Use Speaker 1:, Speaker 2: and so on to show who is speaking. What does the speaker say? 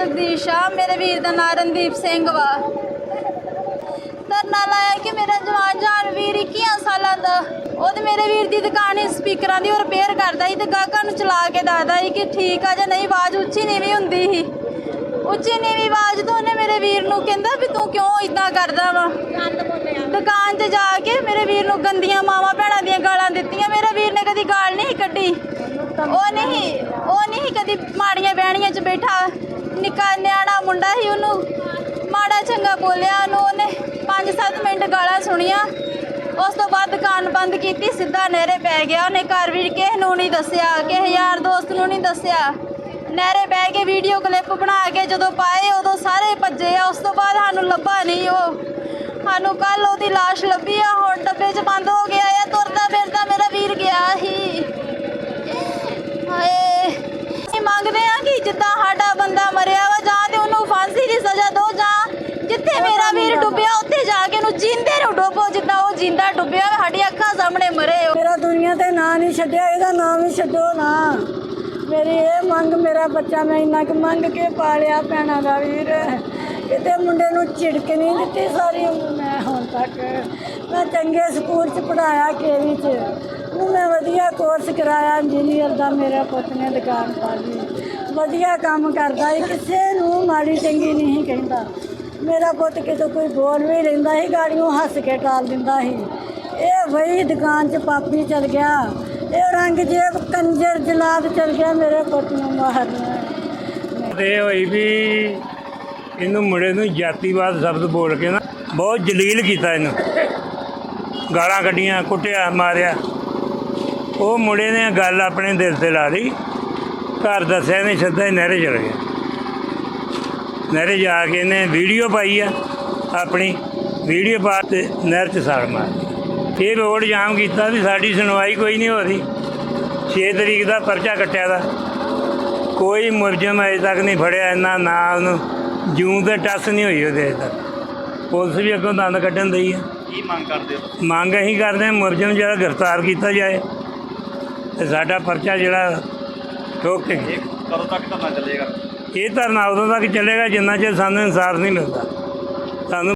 Speaker 1: ਜਗਦੀਸ਼ ਆ, ਮੇਰੇ ਵੀਰ ਦਾ ਨਾਂ ਰਣਦੀਪ ਸਿੰਘ ਵਾ। ਧਰਨਾ ਲਾਇਆ ਕਿ ਮੇਰਾ ਜਵਾਨ ਜਾਨ 21 ਸਾਲਾਂ ਦਾ ਉਹਦੇ ਮੇਰੇ ਵੀਰ ਦੀ ਦੁਕਾਨ ਹੀ ਸਪੀਕਰਾਂ ਦੀ ਰਿਪੇਅਰ ਕਰਦਾ ਸੀ ਤੇ ਗਾਹਕਾਂ ਨੂੰ ਚਲਾ ਕੇ ਦੱਸਦਾ ਸੀ ਕਿ ਠੀਕ ਆ ਜਾਂ ਨਹੀਂ, ਆਵਾਜ਼ ਉੱਚੀ ਨੀਵੀਂ ਹੁੰਦੀ ਸੀ। ਉੱਚੀ ਨੀਵੀਂ ਆਵਾਜ਼ ਤੋਂ ਉਹਨੇ ਮੇਰੇ ਵੀਰ ਨੂੰ ਕਹਿੰਦਾ ਵੀ ਤੂੰ ਕਿਉਂ ਇਦਾਂ ਕਰਦਾ ਵਾ? ਦੁਕਾਨ 'ਚ ਜਾ ਕੇ ਮੇਰੇ ਵੀਰ ਨੂੰ ਗੰਦੀਆਂ ਮਾਵਾਂ ਭੈਣਾਂ ਦੀਆਂ ਗਾਲਾਂ ਦਿੱਤੀਆਂ, ਮੇਰੇ ਵੀਰ ਨੇ ਕਦੀ ਗਾਲ ਨਹੀਂ ਕੱਢੀ। ਉਹ ਨਹੀਂ, ਉਹ ਮਾੜੀਆਂ ਬਹਿਣੀਆਂ 'ਚ ਬੈਠਾ ਨਿੱਕਾ ਨਿਆਣਾ ਮੁੰਡਾ ਸੀ ਉਹਨੂੰ। ਮਾੜਾ ਚੰਗਾ ਬੋਲਿਆ ਉਹਨੂੰ, ਉਹਨੇ 5-7 ਮਿੰਟ ਗਾਲਾਂ ਸੁਣੀਆਂ। ਉਸ ਤੋਂ ਬਾਅਦ ਦੁਕਾਨ ਬੰਦ ਕੀਤੀ, ਸਿੱਧਾ ਨਹਿਰੇ ਪੈ ਗਿਆ। ਉਹਨੇ ਘਰ ਵੀ ਕਿਸੇ ਨੂੰ ਨਹੀਂ ਦੱਸਿਆ, ਕਿਸੇ ਯਾਰ ਦੋਸਤ ਨੂੰ ਨਹੀਂ ਦੱਸਿਆ। ਨਹਿਰੇ ਬਹਿ ਕੇ ਵੀਡੀਓ ਕਲਿੱਪ ਬਣਾ ਕੇ ਜਦੋਂ ਪਾਏ, ਉਦੋਂ ਸਾਰੇ ਭੱਜੇ ਆ। ਉਸ ਤੋਂ ਬਾਅਦ ਸਾਨੂੰ ਲੱਭਾ ਨਹੀਂ ਉਹ। ਸਾਨੂੰ ਕੱਲ ਉਹਦੀ ਲਾਸ਼ ਲੱਭੀ ਆ, ਹੁਣ ਡੱਬੇ 'ਚ ਬੰਦ ਹੋ ਗਿਆ ਆ ਤੁਰਦਾ ਫਿਰਦਾ ਮੇਰਾ ਵੀਰ ਗਿਆ ਸੀ ਹਾਏ ਅਸੀਂ ਮੰਗਦੇ ਆ ਕਿ ਜਿੱਦਾਂ ਸਾਡਾ ਬੰਦਾ ਮਰਿਆ ਵਾ ਜਾਂ ਤੇ ਉਹਨੂੰ ਫਾਂਸੀ ਦੀ ਸਜ਼ਾ ਦਿਓ ਜਾਂ ਜਿੱਥੇ ਮੇਰਾ ਵੀਰ ਡੁੱਬਿਆ ਉੱਥੇ ਜਿੰਦੇ ਨੂੰ ਡੁੱਬੋ ਜਿੱਦਾਂ ਉਹ ਜਿੰਦਾ ਡੁੱਬਿਆ ਸਾਡੀ ਅੱਖਾਂ ਸਾਹਮਣੇ ਮਰੇ ਉਹ।
Speaker 2: ਮੇਰਾ ਦੁਨੀਆ ਤੇ ਨਾਂ ਨਹੀਂ ਛੱਡਿਆ, ਇਹਦਾ ਨਾਮ ਹੀ ਛੱਡੋ ਨਾ। ਮੇਰੀ ਇਹ ਮੰਗ, ਮੇਰਾ ਬੱਚਾ, ਮੈਂ ਇੰਨਾ ਕੁ ਮੰਗ ਕੇ ਪਾਲਿਆ ਭੈਣਾਂ ਦਾ ਵੀਰ। ਕਿਤੇ ਮੁੰਡੇ ਨੂੰ ਝਿੜਕ ਨਹੀਂ ਦਿੱਤੀ ਸਾਰੀ ਉਮਰ। ਮੈਂ ਹੁਣ ਤੱਕ ਮੈਂ ਚੰਗੇ ਸਕੂਲ 'ਚ ਪੜਾਇਆ ਕੇਵੀ 'ਚ। ਉਹਨੂੰ ਮੈਂ ਵਧੀਆ ਕੋਰਸ ਕਰਾਇਆ ਇੰਜੀਨੀਅਰ ਦਾ ਮੇਰਾ ਪੁੱਤ ਨੇ ਦੁਕਾਨ ਪਾ ਲਈ। ਵਧੀਆ ਕੰਮ ਕਰਦਾ ਸੀ, ਕਿਸੇ ਨੂੰ ਮਾੜੀ ਚੰਗੀ ਨਹੀਂ ਕਹਿੰਦਾ। ਮੇਰਾ ਪੁੱਤ ਕਿਤੇ ਕੋਈ ਬੋਲ ਵੀ ਲੈਂਦਾ ਸੀ, ਗਾੜੀਆਂ ਹੱਸ ਕੇ ਟਾਲ ਦਿੰਦਾ ਸੀ। ਇਹ ਵਹੀ ਦੁਕਾਨ 'ਚ ਪਾਪੀ ਚਲ ਗਿਆ। ਇਹ ਰੰਗ ਜੇਬ ਕੰਜਰ ਜਲਾਦ ਚਲ ਗਿਆ ਮੇਰੇ ਪੁੱਤ ਨੂੰ ਮਾਰਨਾ।
Speaker 3: ਤੇ ਇਹ ਹੋਈ ਵੀ ਇਹਨੂੰ ਮੁੰਡੇ ਨੂੰ ਜਾਤੀਵਾਦ ਸ਼ਬਦ ਬੋਲ ਕੇ ਨਾ ਬਹੁਤ ਜਲੀਲ ਕੀਤਾ ਇਹਨੂੰ। ਗਾਲਾਂ ਕੱਢੀਆਂ, ਕੁੱਟਿਆ, ਮਾਰਿਆ। ਉਹ ਮੁੰਡੇ ਨੇ ਗੱਲ ਆਪਣੇ ਦਿਲ ਤੇ ਲਾ ਲਈ। ਘਰ ਦੱਸਿਆ ਨਹੀਂ ਸਿੱਧਾ ਹੀ ਨਹਿਰੇ ਚਲ ਗਿਆ ਨਹਿਰੇ ਜਾ ਕੇ ਇਹਨੇ ਵੀਡੀਓ ਪਾਈ ਆ ਆਪਣੀ ਵੀਡੀਓ ਪਾ ਤੇ ਨਹਿਰ 'ਚ ਸਾੜ ਮਾਰ ਇਹ ਰੋਡ ਜਾਮ ਕੀਤਾ ਵੀ ਸਾਡੀ ਸੁਣਵਾਈ ਕੋਈ ਨਹੀਂ ਹੋ ਰਹੀ। 6 ਤਰੀਕ ਦਾ ਪਰਚਾ ਕੱਟਿਆ ਦਾ। ਕੋਈ ਮੁਲਜ਼ਮ ਅਜੇ ਤੱਕ ਨਹੀਂ ਫੜਿਆ ਇੰਨਾ ਨਾ। ਉਹਨੂੰ ਜੂੰ ਤੇ ਟੱਸ ਨਹੀਂ ਹੋਈ ਉਹਦੇ ਅਜੇ ਤੱਕ। ਪੁਲਿਸ ਵੀ ਅੱਗੋਂ ਦੰਦ ਕੱਢਣ ਦਈ ਆ।
Speaker 4: ਕੀ ਮੰਗ ਕਰਦੇ ਹੋ?
Speaker 3: ਮੰਗ ਅਸੀਂ ਕਰਦੇ ਹਾਂ ਮੁਲਜ਼ਮ ਜਿਹੜਾ ਗ੍ਰਿਫਤਾਰ ਕੀਤਾ ਜਾਏ ਤੇ ਸਾਡਾ ਪਰਚਾ ਜਿਹੜਾ ਠੋਕ ਕੇ
Speaker 4: ਕਦੋਂ ਤੱਕ ਧਰਨਾ ਚੱਲੇਗਾ?
Speaker 3: ਇਹ ਧਰਨਾ ਉਦੋਂ ਤੱਕ ਚੱਲੇਗਾ ਜਿੰਨਾ ਚਿਰ ਸਾਨੂੰ ਇਨਸਾਫ ਨਹੀਂ ਮਿਲਦਾ। ਸਾਨੂੰ